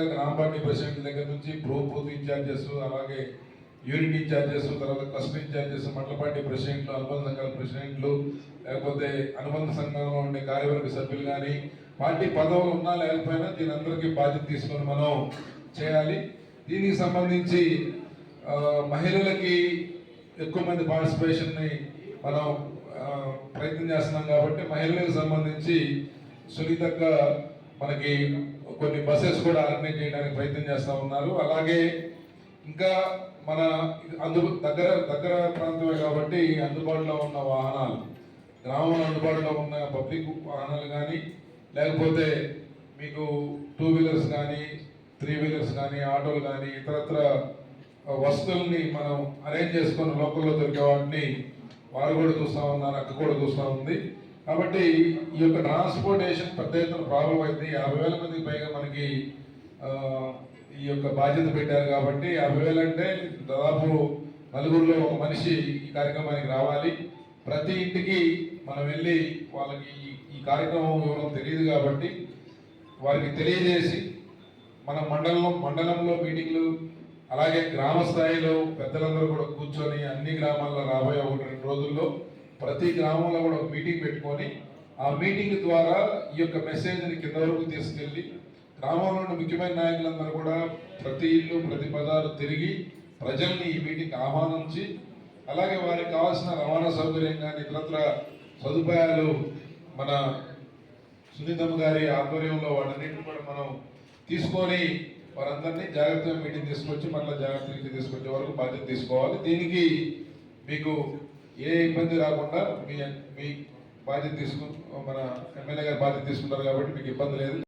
గా గ్రామ party president దగ్గర నుంచి ప్రో బూత్ ఇన్ఛార్జెస్ అలాగే యూనిట్ ఇన్ఛార్జెస్ తర్వాత క్లస్టర్ ఇన్ఛార్జెస్ మండల పార్టీ ప్రెసిడెంట్లు అనుబంధ సంఘాల ప్రెసిడెంట్లు లేకపోతే అనుబంధ సంఘంలో ఉండే కార్యవర్గ సభ్యులు కానీ పార్టీ పదవులు ఉన్నా లేకపోయినా దీని అందరికీ బాధ్యత తీసుకొని మనం చేయాలి. దీనికి సంబంధించి మహిళలకి ఎక్కువ మంది పార్టిసిపేషన్ని మనం ప్రయత్నం చేస్తున్నాం కాబట్టి మహిళలకు సంబంధించి సునీతక్క మనకి కొన్ని బస్సెస్ కూడా ఆర్గనైజ్ చేయడానికి ప్రయత్నం చేస్తూ ఉన్నారు. అలాగే ఇంకా మన అందు దగ్గర దగ్గర ప్రాంతమే కాబట్టి అందుబాటులో ఉన్న వాహనాలు గ్రామంలో అందుబాటులో ఉన్న పబ్లిక్ వాహనాలు కానీ లేకపోతే మీకు టూ వీలర్స్ కానీ త్రీ వీలర్స్ కానీ ఆటోలు కానీ ఇతరత్ర వస్తువుల్ని మనం అరేంజ్ చేసుకుని లోకల్లో దొరికే వాటిని వారు కూడా చూస్తూ ఉన్నారు అక్క కూడా చూస్తూ ఉంది. కాబట్టి ఈ యొక్క ట్రాన్స్పోర్టేషన్ పెద్ద ఎత్తున ప్రాబ్లం అయింది యాభై వేల మందికి పైగా మనకి ఈ యొక్క బాధ్యత పెట్టారు కాబట్టి యాభై వేలు అంటే దాదాపు నలుగురిలో ఒక మనిషి ఈ కార్యక్రమానికి రావాలి. ప్రతి ఇంటికి మనం వెళ్ళి వాళ్ళకి ఈ- కార్యక్రమం వివరం తెలియదు కాబట్టి వారికి తెలియజేసి మన మండలం మండలంలో మీటింగ్లు అలాగే గ్రామ స్థాయిలో పెద్దలందరూ కూడా కూర్చొని అన్ని గ్రామాల్లో రాబోయే ఒకటి రెండు రోజుల్లో ప్రతి గ్రామంలో కూడా ఒక మీటింగ్ పెట్టుకొని ఆ మీటింగ్ ద్వారా ఈ యొక్క మెసేజ్ని కింద వరకు తీసుకెళ్ళి గ్రామంలోని ముఖ్యమైన నాయకులందరూ కూడా ప్రతి ఇల్లు ప్రతి పదాలు తిరిగి ప్రజల్ని ఈ మీటింగ్ ఆహ్వానించి అలాగే వారికి కావాల్సిన రవాణా సౌకర్యం కానీ ఇతరత్ర సదుపాయాలు మన సునీతమ్మ గారి ఆధ్వర్యంలో వాటన్నింటిని కూడా మనం తీసుకొని వారందరినీ జాగ్రత్తగా మీటింగ్ తీసుకొచ్చి మళ్ళీ జాగ్రత్త ఇంటికి తీసుకొచ్చే వరకు బాధ్యత తీసుకోవాలి. దీనికి మీకు ఏ ఇబ్బంది రాకుండా మీ మీ బాధ్యత తీసుకు మన ఎమ్మెల్యే గారు బాధ్యత తీసుకుంటారు కాబట్టి మీకు ఇబ్బంది లేదు.